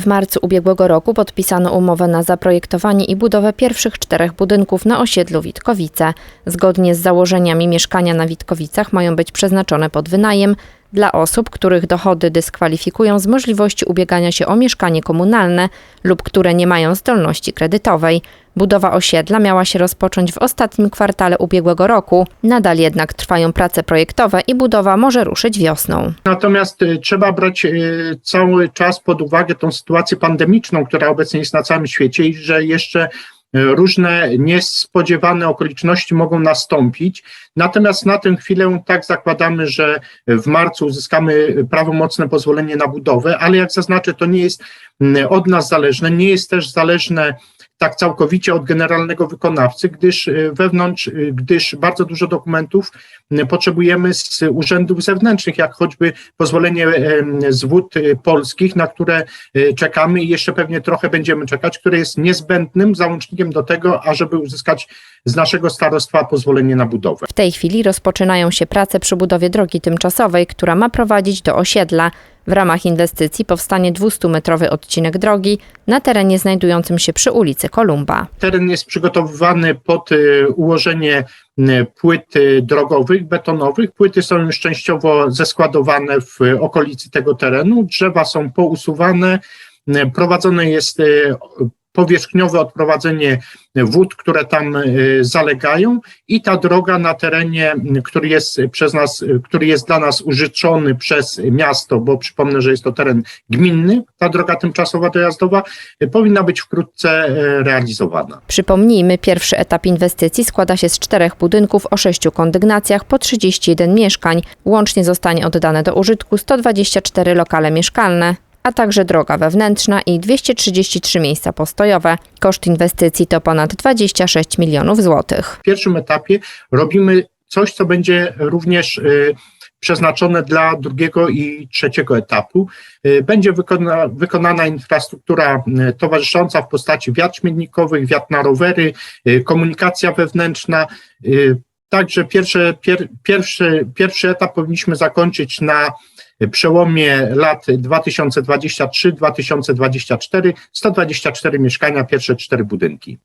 W marcu ubiegłego roku podpisano umowę na zaprojektowanie i budowę pierwszych czterech budynków na osiedlu Witkowice. Zgodnie z założeniami mieszkania na Witkowicach mają być przeznaczone pod wynajem dla osób, których dochody dyskwalifikują z możliwości ubiegania się o mieszkanie komunalne lub które nie mają zdolności kredytowej. Budowa osiedla miała się rozpocząć w ostatnim kwartale ubiegłego roku. Nadal jednak trwają prace projektowe i budowa może ruszyć wiosną. Natomiast y, trzeba brać y, cały czas pod uwagę tą sytuację pandemiczną, która obecnie jest na całym świecie i że jeszcze różne niespodziewane okoliczności mogą nastąpić. Natomiast na tę chwilę tak zakładamy, że w marcu uzyskamy prawomocne pozwolenie na budowę, ale jak zaznaczę, to nie jest mm, od nas zależne, nie jest też zależne tak całkowicie od generalnego wykonawcy, gdyż y, wewnątrz, y, gdyż bardzo dużo dokumentów y, potrzebujemy z urzędów zewnętrznych, jak choćby pozwolenie z wód polskich, na które czekamy i jeszcze pewnie trochę będziemy czekać, które jest niezbędnym załącznikiem do tego, ażeby uzyskać z naszego starostwa pozwolenie na budowę. W tej chwili rozpoczynają się prace przy budowie drogi tymczasowej, która ma prowadzić do osiedla. W ramach inwestycji powstanie 200-metrowy odcinek drogi na terenie znajdującym się przy ulicy Kolumba. Teren jest przygotowywany pod y, ułożenie y, płyt y, drogowych, betonowych. Płyty są już częściowo zeskładowane w okolicy tego terenu. Drzewa są pousuwane. Prowadzone jest powierzchniowe odprowadzenie wód, które tam y, zalegają i ta droga na terenie, który jest przez nas, y, który jest dla nas użyczony przez miasto, bo przypomnę, że jest to teren gminny, ta droga tymczasowa dojazdowa y, powinna być wkrótce realizowana. Przypomnijmy, pierwszy etap inwestycji składa się z czterech budynków o sześciu kondygnacjach po 31 mieszkań. Łącznie zostanie oddane do użytku 124 lokale mieszkalne, a także droga wewnętrzna i 233 miejsca postojowe. Koszt inwestycji to ponad 26 milionów złotych. w pierwszym etapie robimy coś, co będzie również y, przeznaczone dla drugiego i trzeciego etapu. Y, Będzie wykona, wykonana infrastruktura y, towarzysząca w postaci wiat śmietnikowych, wiat na rowery, y, komunikacja wewnętrzna. y, Także pierwszy, pier, pierwszy, pierwszy etap powinniśmy zakończyć na przełomie lat 2023-2024. 124 mieszkania, pierwsze cztery budynki.